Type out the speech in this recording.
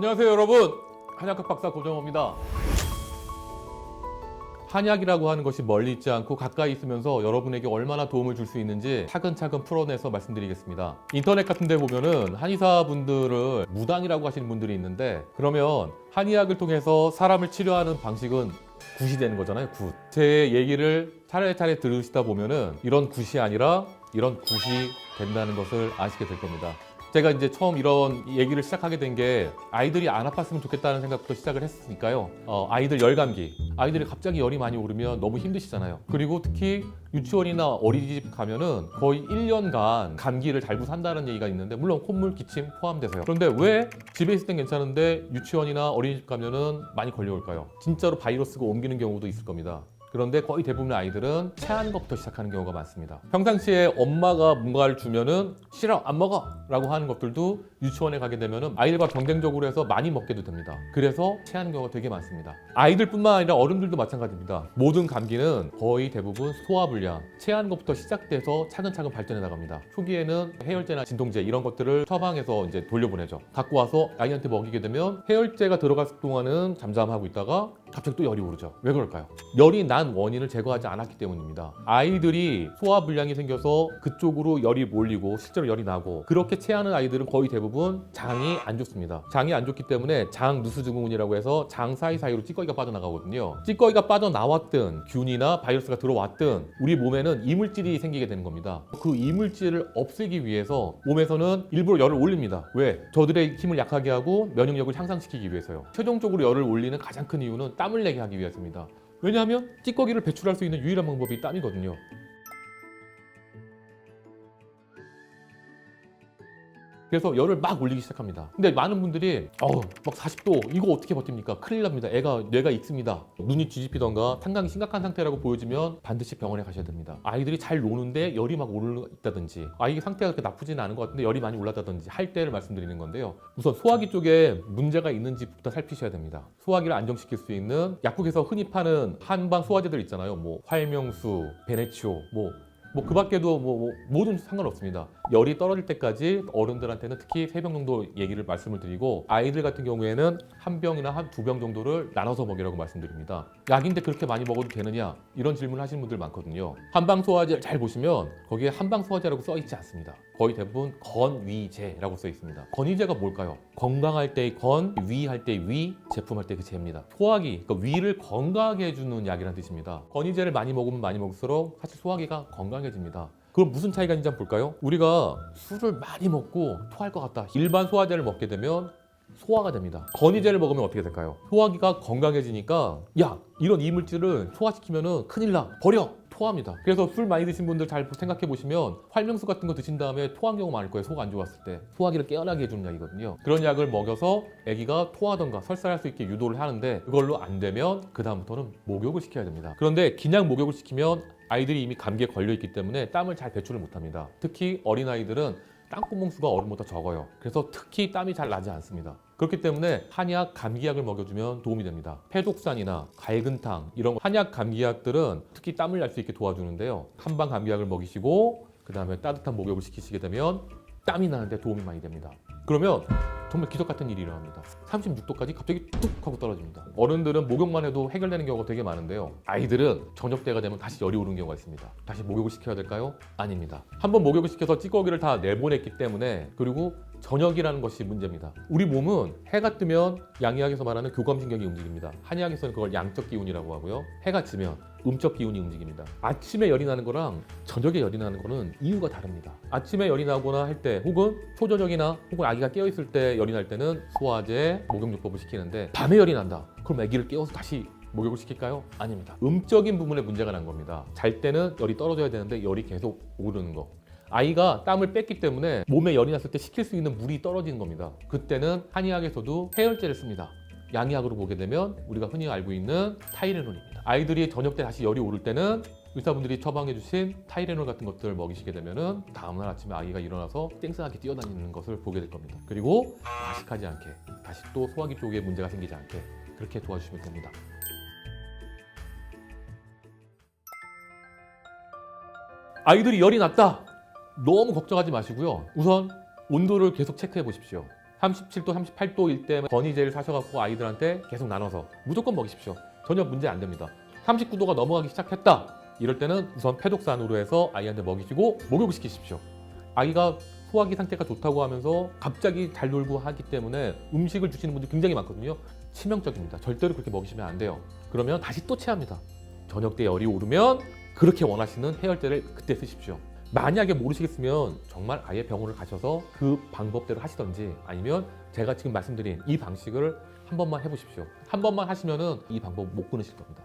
안녕하세요 여러분. 한약학 박사 고정호입니다. 한약이라고 하는 것이 멀리 있지 않고 가까이 있으면서 여러분에게 얼마나 도움을 줄 수 있는지 차근차근 풀어내서 말씀드리겠습니다. 인터넷 같은 데 보면은 한의사분들을 무당이라고 하시는 분들이 있는데 그러면 한의학을 통해서 사람을 치료하는 방식은 굿이 되는 거잖아요 굿. 제 얘기를 차례차례 들으시다 보면은 이런 굿이 아니라 이런 굿이 된다는 것을 아시게 될 겁니다 제가 이제 처음 이런 얘기를 시작하게 된 게 아이들이 안 아팠으면 좋겠다는 생각부터 시작을 했으니까요. 어, 아이들 열감기. 아이들이 갑자기 열이 많이 오르면 너무 힘드시잖아요. 그리고 특히 유치원이나 어린이집 가면은 거의 1년간 감기를 달고 산다는 얘기가 있는데 물론 콧물, 기침 포함돼서요. 그런데 왜 집에 있을 땐 괜찮은데 유치원이나 어린이집 가면은 많이 걸려올까요? 진짜로 바이러스가 옮기는 경우도 있을 겁니다. 그런데 거의 대부분의 아이들은 체하는 것부터 시작하는 경우가 많습니다. 평상시에 엄마가 뭔가를 주면은 싫어 안 먹어 라고 하는 것들도 유치원에 가게 되면은 아이들과 경쟁적으로 해서 많이 먹게도 됩니다. 그래서 체하는 경우가 되게 많습니다. 아이들뿐만 아니라 어른들도 마찬가지입니다. 모든 감기는 거의 대부분 소화불량, 체하는 것부터 시작돼서 차근차근 발전해 나갑니다. 초기에는 해열제나 진통제 이런 것들을 처방해서 이제 돌려보내죠. 갖고 와서 아이한테 먹이게 되면 해열제가 들어갔을 동안은 잠잠하고 있다가 갑자기 또 열이 오르죠. 왜 그럴까요? 열이 난 원인을 제거하지 않았기 때문입니다. 아이들이 소화 불량이 생겨서 그쪽으로 열이 몰리고 실제로 열이 나고 그렇게 체하는 아이들은 거의 대부분 장이 안 좋습니다. 장이 안 좋기 때문에 장 누수 증후군이라고 해서 장 사이사이로 찌꺼기가 빠져나가거든요. 찌꺼기가 빠져나왔든 균이나 바이러스가 들어왔든 우리 몸에는 이물질이 생기게 되는 겁니다. 그 이물질을 없애기 위해서 몸에서는 일부러 열을 올립니다. 왜? 저들의 힘을 약하게 하고 면역력을 향상시키기 위해서요. 최종적으로 열을 올리는 가장 큰 이유는 땀을 내게 하기 위해서입니다. 왜냐하면 찌꺼기를 배출할 수 있는 유일한 방법이 땀이거든요. 그래서 열을 막 올리기 시작합니다. 근데 많은 분들이 어우 막 40도 이거 어떻게 버팁니까? 큰일 납니다. 애가 뇌가 익습니다. 눈이 뒤집히던가 탄강이 심각한 상태라고 보여지면 반드시 병원에 가셔야 됩니다. 아이들이 잘 노는데 열이 막 오르다든지 아이 상태가 그렇게 나쁘지는 않은 것 같은데 열이 많이 올랐다든지 할 때를 말씀드리는 건데요. 우선 소화기 쪽에 문제가 있는지부터 살피셔야 됩니다. 소화기를 안정시킬 수 있는 약국에서 흔히 파는 한방 소화제들 있잖아요. 뭐 활명수, 베네치오, 뭐 뭐그 밖에도 뭐, 뭐 뭐든 상관없습니다. 열이 떨어질 때까지 어른들한테는 특히 세 병 정도 얘기를 말씀을 드리고 아이들 같은 경우에는 한 병이나 한 두 병 정도를 나눠서 먹이라고 말씀드립니다. 약인데 그렇게 많이 먹어도 되느냐 이런 질문을 하시는 분들 많거든요. 한방 소화제를 잘 보시면 거기에 한방 소화제라고 써 있지 않습니다. 거의 대부분 건위제라고 써 있습니다. 건위제가 뭘까요? 건강할 때의 건, 위할 때의 위, 제품할 때그 제입니다. 소화기, 그러니까 위를 건강하게 해주는 약이라는 뜻입니다. 건위제를 많이 먹으면 많이 먹을수록 사실 소화기가 건강해집니다. 그럼 무슨 차이가 있는지 한번 볼까요? 우리가 술을 많이 먹고 토할 것 같다. 일반 소화제를 먹게 되면 소화가 됩니다. 건위제를 먹으면 어떻게 될까요? 소화기가 건강해지니까 야 이런 이물질을 소화시키면은 큰일 나 버려 토합니다. 그래서 술 많이 드신 분들 잘 생각해 보시면 활명수 같은 거 드신 다음에 토한 경우 많을 거예요. 속 안 좋았을 때 소화기를 깨어나게 해주는 약이거든요. 그런 약을 먹여서 아기가 토하던가 설사할 수 있게 유도를 하는데 그걸로 안 되면 그 다음부터는 목욕을 시켜야 됩니다. 그런데 그냥 목욕을 시키면 아이들이 이미 감기에 걸려 있기 때문에 땀을 잘 배출을 못합니다. 특히 어린 아이들은 땀구멍 수가 어른보다 적어요. 그래서 특히 땀이 잘 나지 않습니다. 그렇기 때문에 한약 감기약을 먹여주면 도움이 됩니다. 패독산이나 갈근탕 이런 한약 감기약들은 특히 땀을 날 수 있게 도와주는데요. 한방 감기약을 먹이시고 그 다음에 따뜻한 목욕을 시키시게 되면 땀이 나는데 도움이 많이 됩니다. 그러면 정말 기적 같은 일이 일어납니다. 36도까지 갑자기 뚝 하고 떨어집니다. 어른들은 목욕만 해도 해결되는 경우가 되게 많은데요. 아이들은 저녁 때가 되면 다시 열이 오르는 경우가 있습니다. 다시 목욕을 시켜야 될까요? 아닙니다. 한번 목욕을 시켜서 찌꺼기를 다 내보냈기 때문에 그리고 저녁이라는 것이 문제입니다. 우리 몸은 해가 뜨면 양의학에서 말하는 교감신경이 움직입니다. 한의학에서는 그걸 양적 기운이라고 하고요. 해가 지면 음적 기운이 움직입니다. 아침에 열이 나는 거랑 저녁에 열이 나는 거는 이유가 다릅니다. 아침에 열이 나거나 할 때 혹은 초저녁이나 혹은 아기가 깨어 있을 때 열이 날 때는 소화제, 목욕요법을 시키는데 밤에 열이 난다. 그럼 아기를 깨워서 다시 목욕을 시킬까요? 아닙니다. 음적인 부분에 문제가 난 겁니다. 잘 때는 열이 떨어져야 되는데 열이 계속 오르는 거. 아이가 땀을 뺐기 때문에 몸에 열이 났을 때 식힐 수 있는 물이 떨어지는 겁니다. 그때는 한의학에서도 해열제를 씁니다. 양의학으로 보게 되면 우리가 흔히 알고 있는 타이레놀입니다. 아이들이 저녁 때 다시 열이 오를 때는 의사분들이 처방해 주신 타이레놀 같은 것들을 먹이시게 되면은 다음날 아침에 아이가 일어나서 땡스하게 뛰어다니는 것을 보게 될 겁니다. 그리고 과식하지 않게 다시 또 소화기 쪽에 문제가 생기지 않게 그렇게 도와주시면 됩니다. 아이들이 열이 났다. 너무 걱정하지 마시고요. 우선 온도를 계속 체크해 보십시오. 37도, 38도일 때 건이제를 사셔갖고 아이들한테 계속 나눠서 무조건 먹이십시오. 전혀 문제 안 됩니다. 39도가 넘어가기 시작했다. 이럴 때는 우선 폐독산으로 해서 아이한테 먹이시고 목욕을 시키십시오. 아이가 소화기 상태가 좋다고 하면서 갑자기 잘 놀고 하기 때문에 음식을 주시는 분들이 굉장히 많거든요. 치명적입니다. 절대로 그렇게 먹이시면 안 돼요. 그러면 다시 또 체합니다. 저녁 때 열이 오르면 그렇게 원하시는 해열제를 그때 쓰십시오. 만약에 모르시겠으면 정말 아예 병원을 가셔서 그 방법대로 하시던지 아니면 제가 지금 말씀드린 이 방식을 한 번만 해보십시오. 한 번만 하시면은 이 방법 못 끊으실 겁니다.